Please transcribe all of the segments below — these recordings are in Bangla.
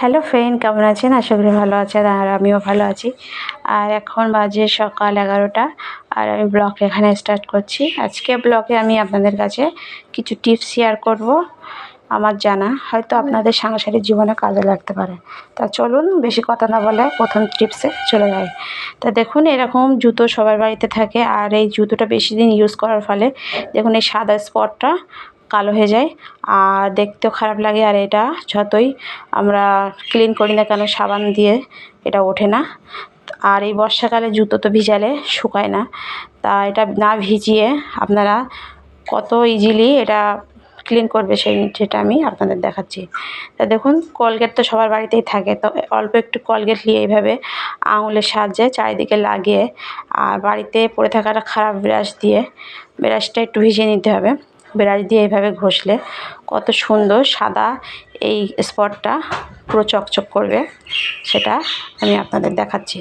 হ্যালো ফ্রেন্ড কেমন আছেন? আশা করি ভালো আছেন আর আমিও ভালো আছি। আর এখন বাজে সকাল এগারোটা আর আমি ব্লগ এখানে স্টার্ট করছি। আজকে ব্লগে আমি আপনাদের কাছে কিছু টিপস শেয়ার করব, আমার জানা। হয়তো আপনাদের সাংসারিক জীবনে কাজে লাগতে পারে। তা চলুন, বেশি কথা না বলে প্রথম টিপসে চলে যাই। তা দেখুন, এরকম জুতো সবার বাড়িতে থাকে আর এই জুতোটা বেশি দিন ইউজ করার ফলে দেখুন এই সাদা স্পটটা কালো হয়ে যায়। আর দেখতেও খারাপ লাগে আর এটা যতই আমরা ক্লিন করি না কেন সাবান দিয়ে এটা ওঠে না। আর এই বর্ষাকালে জুতো তো ভিজালে শুকায় না। তা এটা না ভিজিয়ে আপনারা কত ইজিলি এটা ক্লিন করবে সেই যেটা আমি আপনাদের দেখাচ্ছি। তা দেখুন কলগেট তো সবার বাড়িতেই থাকে। তো অল্প একটু কলগেট নিয়ে এইভাবে আঙুলের সাহায্যে চারিদিকে লাগিয়ে আর বাড়িতে পড়ে থাকাটা খারাপ ব্রাশ দিয়ে ব্রাশটা একটু ভিজিয়ে নিতে হবে। ব্রাশ দিয়ে এইভাবে ঘষলে কত সুন্দর সাদা এই স্পটটা পুরো চকচক করবে, সেটা আমি আপনাদের দেখাচ্ছি।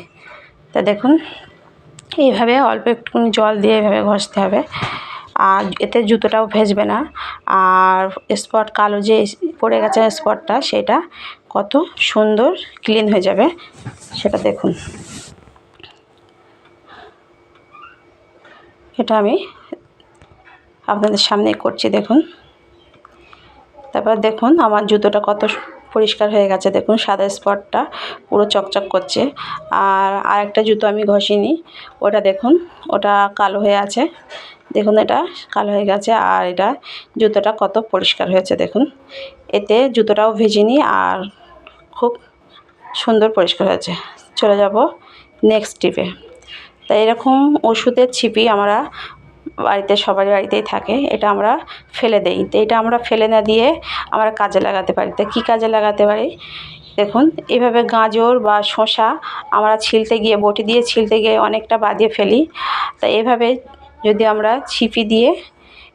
তা দেখুন, এইভাবে অল্প একটুখানি জল দিয়ে এভাবে ঘষতে হবে। আর এতে জুতোটাও ভেজবে না। আর স্পট কালো যে পড়ে গেছে স্পটটা, সেটা কত সুন্দর ক্লিন হয়ে যাবে, সেটা দেখুন। এটা আমি আপনাদের সামনে করছি, দেখুন। তারপর দেখুন, আমার জুতোটা কত পরিষ্কার হয়ে গেছে, দেখুন, সাদা স্পটটা পুরো চকচক করছে। আর আরেকটা জুতো আমি ঘষিনি, ওটা দেখুন, ওটা কালো হয়ে আছে। দেখুন এটা কালো হয়ে গেছে, আর এটা জুতোটা কত পরিষ্কার হয়েছে, দেখুন। এতে জুতোটাও ভেজিনি আর খুব সুন্দর পরিষ্কার হয়েছে। চলে যাব নেক্সট টিপে তাই এরকম ওষুধের ছিপি আমরা বাড়িতে সবার বাড়িতেই থাকে। এটা আমরা ফেলে দেই। তো এটা আমরা ফেলে না দিয়ে আমরা কাজে লাগাতে পারি। তো কী কাজে লাগাতে পারি? দেখুন, এভাবে গাজর বা শসা আমরা ছিলতে গিয়ে, বটি দিয়ে ছিলতে গিয়ে অনেকটা বাদিয়ে ফেলি। তা এভাবে যদি আমরা ছিপি দিয়ে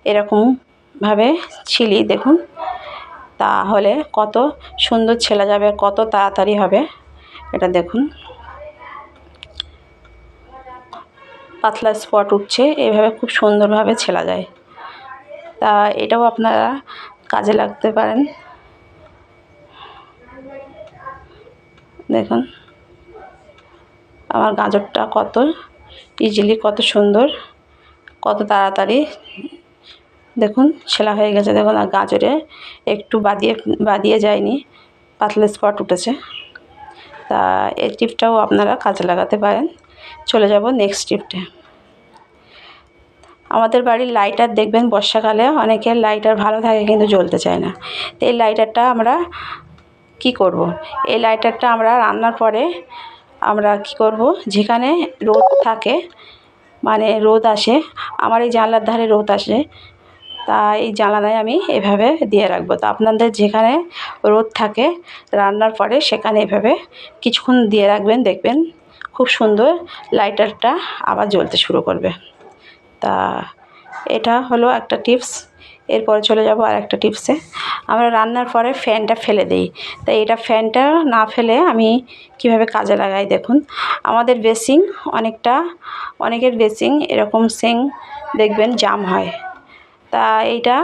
এরকমভাবে ছিলি, দেখুন, তাহলে কত সুন্দর ছেলা যাবে, কত তাড়াতাড়ি হবে। এটা দেখুন। পাতলা স্পট উঠছে, এভাবে খুব সুন্দরভাবে ছেলা যায়। তা এটাও আপনারা কাজে লাগতে পারেন। দেখুন, আমার গাজরটা কত ইজিলি কত সুন্দর, কত তাড়াতাড়ি। দেখুন, ছেলা হয়ে গেছে। দেখুন, আর গাজরে একটু বাদিয়ে বাদিয়ে যায়নি, পাতলা স্পট উঠেছে। তা এই টিপটাও আপনারা কাজে লাগাতে পারেন। চলে যাব নেক্সট টিপটে আমাদের বাড়ির লাইটার দেখবেন, বর্ষাকালে অনেকের লাইটার ভালো থাকে কিন্তু জ্বলতে চায় না। তো এই লাইটারটা আমরা কি করব। এই লাইটারটা আমরা রান্নার পরে আমরা কি করব? যেখানে রোদ থাকে মানে রোদ আসে, আমার এই জানলার ধারে রোদ আসে তা এই জানালায় আমি এভাবে দিয়ে রাখব। তো আপনাদের যেখানে রোদ থাকে, রান্নার পরে সেখানে এভাবে কিছুক্ষণ দিয়ে রাখবেন, দেখবেন খুব সুন্দর লাইটারটা আবার জ্বলতে শুরু করবে। তা এটা হলো একটা টিপস, এরপরে চলে যাব আর একটা টিপসে। আমরা রান্নার পরে ফ্যানটা ফেলে দিই। তাই এটা ফ্যানটা না ফেলে আমি কীভাবে কাজে লাগাই দেখুন। আমাদের বেসিং অনেকটা, অনেকের বেসিং এরকম সিং দেখবেন জাম হয়। তা এইটা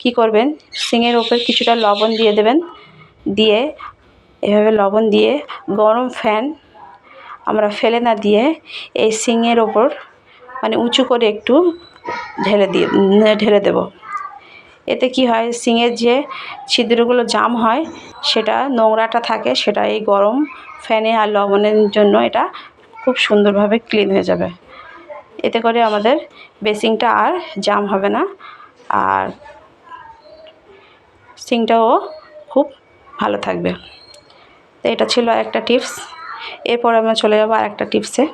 কি করবেন? সিংয়ের ওপর কিছুটা লবণ দিয়ে দেবেন। দিয়ে এভাবে লবণ দিয়ে গরম ফ্যান আমরা ফেলে না দিয়ে এই সিংয়ের ওপর মানে উঁচু করে একটু ঢেলে দিয়ে ঢেলে দেব। এতে কি হয়? সিঙের যে ছিদ্রগুলো জাম হয়, সেটা নোংরাটা থাকে, সেটা এই গরম ফ্যানে আর লবণের জন্য এটা খুব সুন্দরভাবে ক্লিন হয়ে যাবে। এতে করে আমাদের বেসিংটা আর জাম হবে না, আর সিংটাও খুব ভালো থাকবে। তো এটা ছিল একটা টিপস। এরপর আমরা চলে যাব আর একটা টিপসে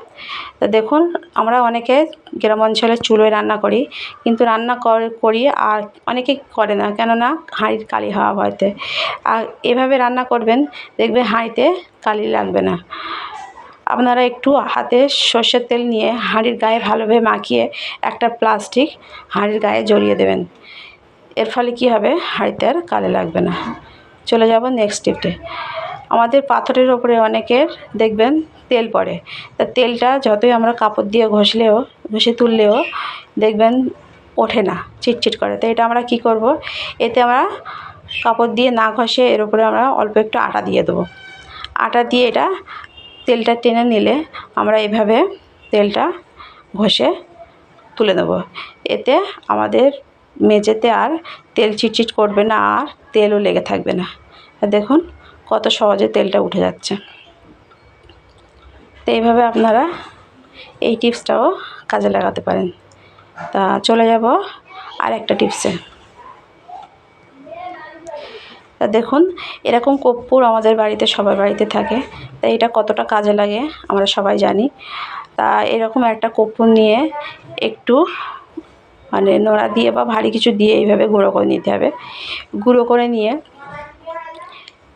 দেখুন, আমরা অনেকে গ্রাম অঞ্চলে চুলোয় রান্না করি, কিন্তু রান্না করি আর অনেকে করে না, কেননা হাঁড়ির কালি হওয়া ভয়তে। আর এভাবে রান্না করবেন দেখবে হাঁড়িতে কালি লাগবে না। আপনারা একটু হাতে সর্ষের তেল নিয়ে হাঁড়ির গায়ে ভালোভাবে মাখিয়ে একটা প্লাস্টিক হাঁড়ির গায়ে জড়িয়ে দেবেন। এর ফলে কী হবে? হাঁড়িতে আর কালি লাগবে না। চলে যাব নেক্সট টিপটে আমাদের পাথরের ওপরে অনেকের দেখবেন তেল পড়ে। তা তেলটা যতই আমরা কাপড় দিয়ে ঘষলেও, ঘষে তুললেও দেখবেন ওঠে না, চিটচিট করে। তো এটা আমরা কি করব? এতে আমরা কাপড় দিয়ে না ঘষে এর উপরে আমরা অল্প একটু আটা দিয়ে দেবো। আটা দিয়ে এটা তেলটা টেনে নিলে আমরা এভাবে তেলটা ঘষে তুলে নেব। এতে আমাদের মেঝেতে আর তেল চিটচিট করবে না, আর তেলও লেগে থাকবে না। দেখুন। কত সহজে তেলটা উঠে যাচ্ছে। তো এইভাবে আপনারা এই টিপসটাও কাজে লাগাতে পারেন। তা চলে যাব আর একটা টিপসে। তা দেখুন, এরকম কর্পূর আমাদের বাড়িতে, সবার বাড়িতে থাকে। তা এটা কতটা কাজে লাগে আমরা সবাই জানি। তা এরকম একটা কর্পূর নিয়ে একটু মানে নোড়া দিয়ে বা ভারী কিছু দিয়ে এইভাবে গুঁড়ো করে নিতে হবে। গুঁড়ো করে নিয়ে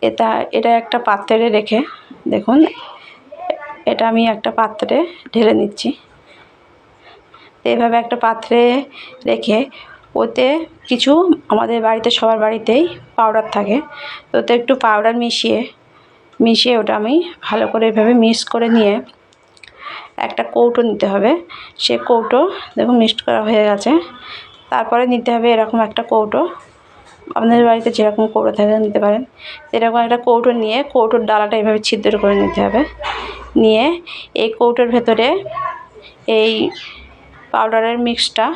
এটা এটা একটা পাত্রে রেখে, দেখুন, এটা আমি একটা পাত্রে ঢেলে নিচ্ছি। এভাবে একটা পাত্রে রেখে, ওতে কিছু আমাদের বাড়িতে, সবার বাড়িতেই পাউডার থাকে। তো ওতে একটু পাউডার মিশিয়ে মিশিয়ে ওটা আমি ভালো করে এভাবে মিক্স করে নিয়ে, একটা কৌটো নিতে হবে। সে কৌটো, দেখুন মিক্সড করা হয়ে গেছে। তারপরে নিতে হবে এরকম একটা কৌটো। আপনাদের বাড়িতে যেরকম কৌটো থাকে নিতে পারেন। এরকম একটা কৌটো নিয়ে, কৌটোর ডালাটা এভাবে ছিদ্র করে নিতে হবে। নিয়ে এই কৌটোর ভেতরে এই পাউডারের মিক্সটা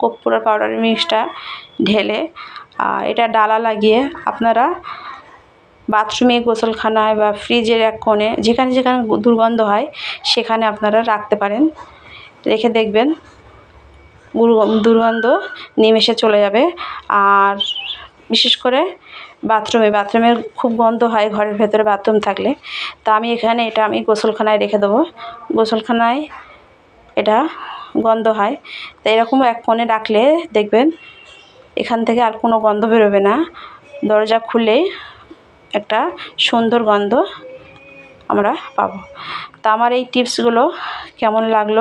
কর্পূরের পাউডারের মিক্সটা ঢেলে এটা ডালা লাগিয়ে আপনারা বাথরুমে, গোসলখানায় বা ফ্রিজের এক কোণে, যেখানে যেখানে দুর্গন্ধ হয়, সেখানে আপনারা রাখতে পারেন। রেখে দেখবেন দুর্গন্ধ নিমেষে চলে যাবে। আর বিশেষ করে বাথরুমে বাথরুমের খুব গন্ধ হয়, ঘরের ভেতরে বাথরুম থাকলে। তা আমি এখানে এটা আমি গোসলখানায় রেখে দেবো। গোসলখানায় এটা গন্ধ হয়। তা এরকম এক কোণে রাখলে দেখবেন এখান থেকে আর কোনো গন্ধ বেরোবে না। দরজা খুলে একটা সুন্দর গন্ধ আমরা পাবো। তা আমার এই টিপসগুলো কেমন লাগল?